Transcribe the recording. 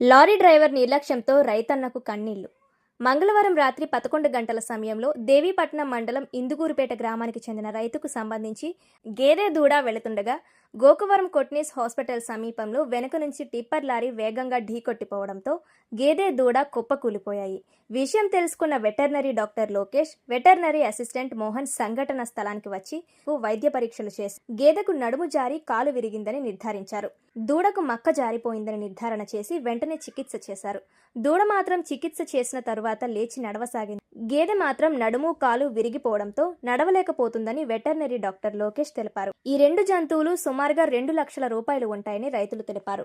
Lorry driver నిర్లక్ష్యంతో రైతన్నకు కన్నీళ్ళు. మంగళవారం రాత్రి పదకొండు గంటల సమయంలో దేవీపట్నం మండలం ఇందుగూరుపేట గ్రామానికి చెందిన రైతుకు సంబంధించి గేదె దూడ వెళుతుండగా గోకవరం కొట్నీస్ హాస్పిటల్ సమీపంలో వెనుక నుంచి టిప్పర్ లారీ వేగంగా ఢీకొట్టిపోవడంతో గేదె దూడ కుప్పకూలిపోయాయి విషయం తెలుసుకున్న veterinary doctor Lokesh veterinary assistant Mohan సంఘటన స్థలానికి వచ్చి వైద్య పరీక్షలు చేసి గేదెకు నడుము జారి కాలు విరిగిందని నిర్ధారించారు. దూడకు మక్క జారిపోయిందని నిర్ధారణ చేసి వెంటనే చికిత్స చేశారు. దూడ మాత్రం చికిత్స చేసిన తరువాత లేచి నడవసాగింది. గేదె మాత్రం నడుము కాలు విరిగిపోవడంతో నడవలేకపోతుందని వెటర్నరీ డాక్టర్ లోకేష్ తెలిపారు. ఈ రెండు జంతువులు సుమారుగా రెండు లక్షల రూపాయలు ఉంటాయని రైతులు తెలిపారు.